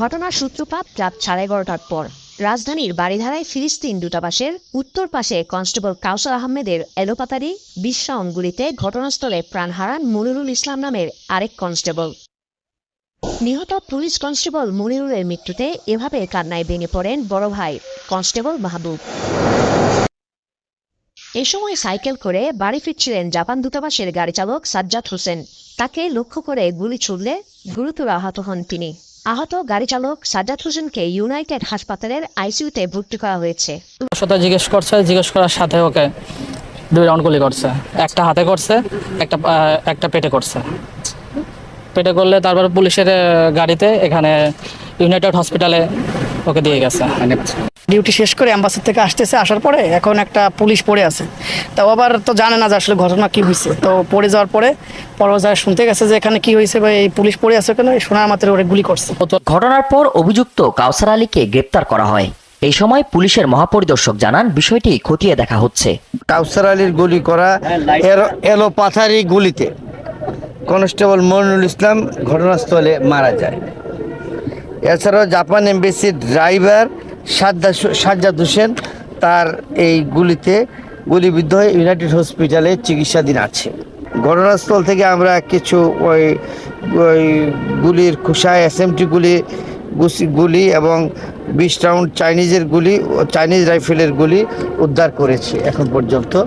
ঘটনার সূত্রপাত রাত সাড়ে এগারোটার পর। রাজধানীর বাড়িধারায় ফিলিস্তিন দূতাবাসের উত্তর পাশে কনস্টেবল কাউসার আহমেদের এলোপাতারি বিশ্বায়ন গুলিতে ঘটনাস্থলে প্রাণ হারান মনিরুল ইসলাম নামের আরেক কনস্টেবল। নিহত পুলিশ কনস্টেবল মনিরুলের মৃত্যুতে এভাবে কান্নায় ভেঙে পড়েন বড় ভাই কনস্টেবল মাহবুব। এ সময় সাইকেল করে বাড়ি ফিরছিলেন জাপান দূতাবাসের গাড়ি চালক সাজ্জাদ হোসেন। তাকে লক্ষ্য করে গুলি ছুড়লে গুরুতর আহত হন তিনি। আহত গাড়ি চালক সাজ্জাদ হোসেনকে ইউনাইটেড হাসপাতালের আইসিইউতে ভর্তি করা হয়েছে। সাথে জিজ্ঞেস করছে, জিজ্ঞেস করার সাথে ওকে দুই রাউন্ড গুলি করছে। একটা হাতে করছে, একটা একটা পেটে করছে। পেটে করলে তারপর পুলিশের গাড়িতে এখানে ইউনাইটেড হসপিটালে ওকে দিয়ে গেছে। ডিউটি শেষ করে অ্যাম্বাসি থেকে আসতেছে আসার পরে এখন একটা পুলিশ পড়ে আছে। তাও আবার তো জানে না যে আসলে ঘটনা কি হয়েছে তো পড়ে যাওয়ার পরে পরবর্তী শুনতে গেছে যে এখানে কি হয়েছে বা এই পুলিশ পড়ে আছে কেন শোনার মাত্রে ওরে গুলি করছে। ঘটনার পর অভিযুক্ত কাউসার আলীকে গ্রেপ্তার করা হয়। এই সময় পুলিশের মহাপরিদর্শক জানান বিষয়টি খতিয়ে দেখা হচ্ছে। কাউসার আলীর গুলি করা এলো- এলো পাথারি গুলিতে কনস্টেবল মনুল ইসলাম ঘটনাস্থলে মারা যায়। এছাড়াও জাপান এমবেসির ড্রাইভার সাজ্জা- সাজ্জাদ হোসেন তার এই গুলিতে গুলিবিদ্ধ হয়ে ইউনাইটেড হসপিটালে চিকিৎসাধীন আছে। ঘটনাস্থল থেকে আমরা কিছু ওই ওই গুলির খুশায় এসএমটি গুলি গুলি এবং বিশ রাউন্ড চাইনিজের গুলি চাইনিজ রাইফেলের গুলি উদ্ধার করেছি এখন পর্যন্ত।